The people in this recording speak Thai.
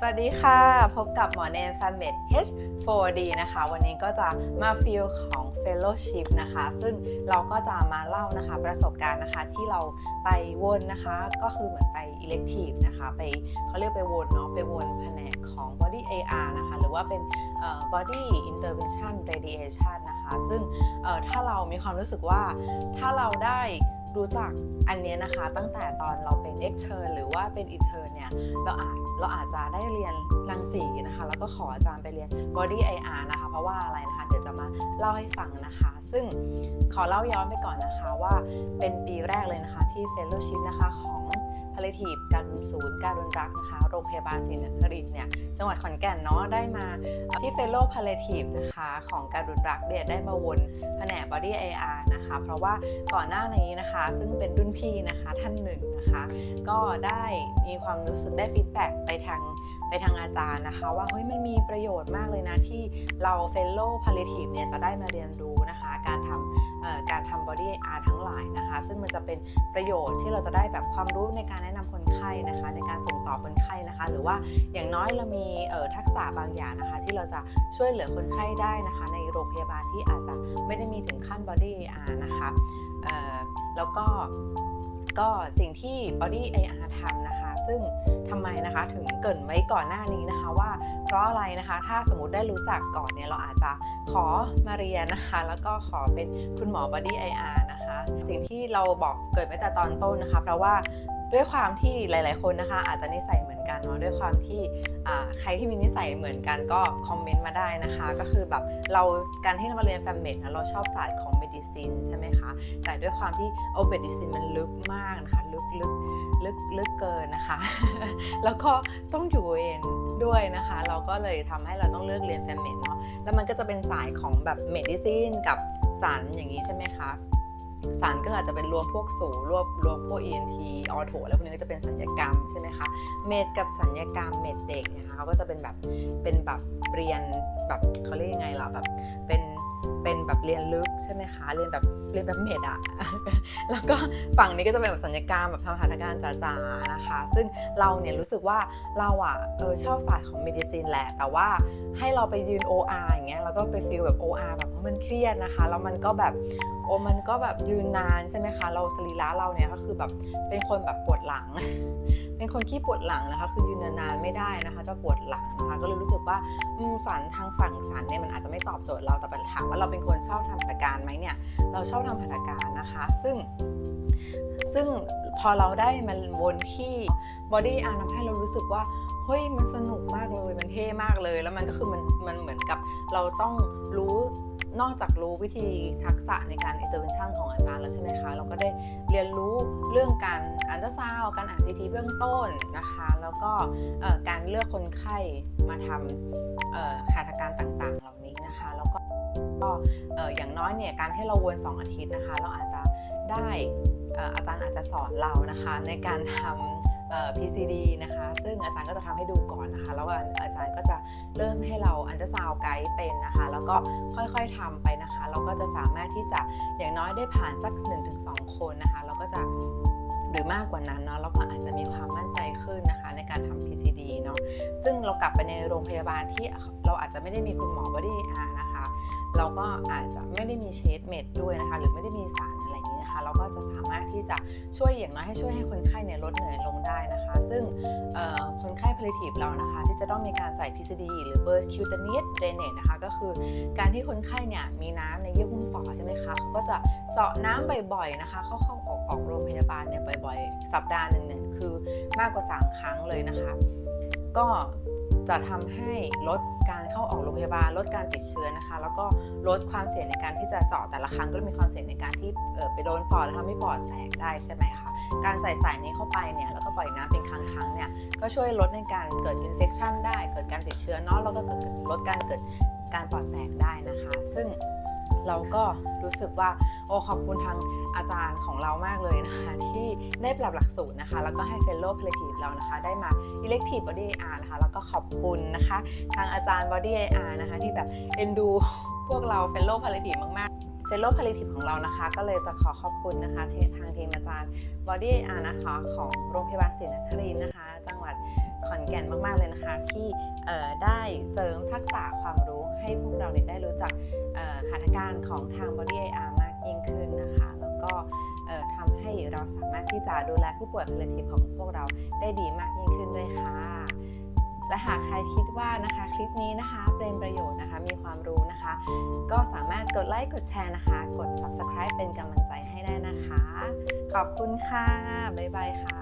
สวัสดีค่ะ พบกับหมอเนมแฟนเมด H4D นะคะ วันนี้ก็จะมาฟิลของ Fellowship นะคะ ซึ่งเราก็จะมาเล่านะคะประสบการณ์นะคะที่เราไปวนนะคะ ก็คือเหมือนไป elective นะคะ ไปเขาเรียกไปวนเนาะไปวนแผนกของ body AR นะคะ หรือว่าเป็นเอ่อ body intervention radiation นะคะ ซึ่งถ้าเรามีความรู้สึกว่าถ้าเราได้รู้จักอันเนี้ยนะคะ ตั้งแต่ตอนเราเป็น extern หรือว่าเป็น intern เนี่ยเราอาจ เราอาจจะได้เรียนรังสีนะคะ แล้วก็ขออาจารย์ไปเรียน body IR นะคะ เพราะว่าอะไรนะคะ เดี๋ยวจะมาเล่าให้ฟังนะคะ ซึ่งขอเล่าย้อนไปก่อนนะคะว่าเป็นปีแรกเลยนะคะที่ fellowship นะคะของ palliative การศูนย์การรุนรักนะคะ โรงพยาบาลศรีนครินทร์เนี่ยจังหวัดขอนแก่นเนาะได้มาที่เฟลโลพาลิทีฟนะคะของการรุนรักเดียได้มาวนแผนก body IR นะคะ เพราะว่าก่อนหน้านี้นะคะ ซึ่งเป็นรุ่นพี่นะคะท่านหนึ่งนะคะ ก็ได้มีความรู้สึกได้ฟีดแบ็กไปทาง ไปทางอาจารย์นะคะ ว่าเฮ้ยมันมีประโยชน์มากเลยนะ ที่เรา fellow palliative เนี่ยจะได้มาเรียนรู้นะคะ การทำการทำ body AR ทั้งหลายนะคะ ซึ่งมันจะเป็นประโยชน์ที่เราจะได้แบบความรู้ในการแนะนำคนไข้นะคะ ในการส่งต่อคนไข้นะคะ หรือว่าอย่างน้อยเรามีเอ่อทักษะบางอย่างนะคะ ที่เราจะช่วยเหลือคนไข้ได้นะคะ ในโรงพยาบาลที่อาจจะไม่ได้มีถึงขั้น body AR นะคะแล้วก็ ก็สิ่งที่ Body AR ทำนะคะ ซึ่งทำไมนะคะถึงเกิดไว้ก่อนหน้านี้นะคะว่า เพราะอะไรนะคะ ถ้าสมมติได้รู้จักก่อนเนี่ยเราอาจจะขอมาเรียนนะคะ แล้วก็ขอเป็นคุณหมอ Body AR นะคะ สิ่งที่เราบอกเกิดไว้แต่ตอนต้นนะคะ เพราะว่า ด้วยความที่หลาย ๆ คนนะคะ อาจจะนิสัยเหมือนกันเนาะด้วยความที่ใครที่มีนิสัยเหมือนกันก็คอมเมนต์มาได้นะคะ ก็คือแบบเราการที่เรามาเรียนแฟมเมดนะเราชอบศาสตร์ของเมดิซินใช่ไหมคะ แต่ด้วยความที่โอเบดิซินมันลึกมากนะคะลึกลึกลึกลึกเกินนะคะ แล้วก็ต้องอยู่เองด้วยนะคะ เราก็เลยทำให้เราต้องเลือกเรียนแฟมเมดเนาะแล้วมันก็จะเป็นสายของแบบเมดิซินกับสารอย่างนี้ใช่ไหมคะ สารก็อาจจะเป็นรวมพวกสูรวมรวมพวก ENT ออโถแล้วพวกนี้ก็จะเป็นสัญญกรรมใช่ไหมคะ เมดกับสัญญกรรมเมดเด็กนะคะเขาก็จะเป็นแบบเป็นแบบเรียนแบบเขาเรียกยังไงล่ะแบบเป็น เป็นแบบเรียนลึกใช่ไหมคะ เรียนแบบเรียนแบบเมดอะแล้วก็ฝั่งนี้ก็จะเป็นแบบสัญญกรรมแบบทำหัตถการจ๋าๆนะคะ ซึ่งเราเนี่ยรู้สึกว่าเราอะเออชอบศาสตร์ของเมดิซินแหละ แต่ว่าให้เราไปยืน OR อย่างเงี้ยเราก็ไปฟีลแบบ OR แบบมันเครียดนะคะแล้วมันก็แบบโอ้มันก็แบบยืนนานใช่ไหมคะ เราสรีระเราเนี่ยก็คือแบบเป็นคนแบบปวดหลัง เป็นคนขี้ปวดหลังนะคะ คือยืนนานๆไม่ได้นะคะจะปวดหลังนะคะก็เลยรู้สึกว่าสันทางฝั่งสันเนี่ยมันอาจจะไม่ตอบโจทย์เราแต่ถามว่าเราเป็นคนชอบทำหัตการไหมเนี่ยเราชอบทำหัตการนะคะ ซึ่งซึ่งพอเราได้มันวนที่ body art ทำให้เรารู้สึกว่าเฮ้ยมันสนุกมากเลยมันเท่มากเลย แล้วมันก็คือมันมันเหมือนกับเราต้องรู้ นอกจากรู้วิธีทักษะในการ intervention ของอาจารย์แล้วใช่ไหมคะ เราก็ได้เรียนรู้เรื่องการอันตราซาวการอ่าน CT เบื้องต้นนะคะ แล้วก็การเลือกคนไข้มาทำเอ่อหัตการต่างๆ เหล่านี้นะคะ แล้วก็อย่างน้อยเนี่ยการที่เราวน 2 อาทิตย์นะคะ เราอาจจะได้อาจารย์อาจจะสอนเรานะคะในการทำ PCD นะคะ ซึ่งอาจารย์ก็จะทำให้ดูก่อนนะคะ แล้วอาจารย์ก็จะเริ่มให้เราอันตราซาวไกด์เป็นนะคะ แล้วก็ค่อยๆทำไปนะคะ เราก็จะสามารถที่จะอย่างน้อยได้ผ่านสัก 1-2 คนนะคะ เราก็จะหรือมากกว่านั้นเนาะเราก็อาจจะมีความมั่นใจขึ้นนะคะ ในการทำ PCD เนาะซึ่งเรากลับไปในโรงพยาบาลที่เราอาจจะไม่ได้มีคุณหมอบอดี้อาร์นะคะ เราก็อาจจะไม่ได้มีเชดเมดด้วยนะคะ หรือไม่ได้มีสารอะไร นะคะเราก็จะสามารถที่จะช่วยอย่างน้อยให้ช่วยให้คนไข้เนี่ยลดเหนื่อยลงได้นะคะ ซึ่งคนไข้ palliative เรานะคะ ที่จะต้องมีการใส่ PCD หรือ percutaneous drainage นะคะก็คือการที่คนไข้เนี่ยมีน้ำในเยื่อหุ้มปอดใช่ไหมคะเขาก็จะเจาะน้ำบ่อยๆนะคะ เข้าๆออกออกโรงพยาบาลเนี่ยบ่อยๆ สัปดาห์หนึ่งเนี่ยคือมากกว่า 3 ครั้งเลยนะคะ ก็ จะทำให้ลดการเข้าออกโรงพยาบาล ลดการติดเชื้อนะคะ แล้วก็ลดความเสี่ยงในการที่จะเจาะแต่ละครั้งก็มีความเสี่ยงในการที่ไปโดนปอดแล้วทำให้ปอดแตกได้ใช่ไหมคะการใส่สายนี้เข้าไปเนี่ยแล้วก็ปล่อยน้ำเป็นครั้งครั้งๆเนี่ยก็ช่วยลดในการเกิดอินเฟคชันได้ เกิดการติดเชื้อเนาะแล้วก็เกิดลดการเกิดการปอดแตกได้นะคะ ซึ่ง เราก็รู้สึกว่าโอ้ขอบคุณทางอาจารย์ของเรามากเลยนะคะที่ได้ปรับหลักสูตรนะคะ แล้วก็ให้ Fellow Palliative เรานะคะ ได้มา Elective Body AR นะคะ แล้วก็ขอบคุณนะคะ ทางอาจารย์ Body AR นะคะ ที่แบบเอ็นดูพวกเรา Fellow Palliative มากๆ Fellow Palliative ของเรานะคะ ก็เลยจะขอขอบคุณนะคะทางทีมอาจารย์ Body AR นะคะของโรงพยาบาลศรีนครินทร์นะคะ แก่นมาก ๆ เลยนะคะ ที่ได้เสริมทักษะความรู้ให้พวกเราเนี่ยได้รู้จักหัตถการของทาง Body AR มากยิ่งขึ้นนะคะ แล้วก็ทำให้เราสามารถที่จะดูแลผู้ป่วยพลทีฟของพวกเราได้ดีมากยิ่งขึ้นด้วยค่ะและหากใครคิดว่านะคะคลิปนี้นะคะเป็นประโยชน์นะคะมีความรู้นะคะ ก็สามารถกดไลค์กดแชร์นะคะ กด subscribe เป็นกำลังใจให้ได้นะคะ ขอบคุณค่ะ บ๊ายบายค่ะ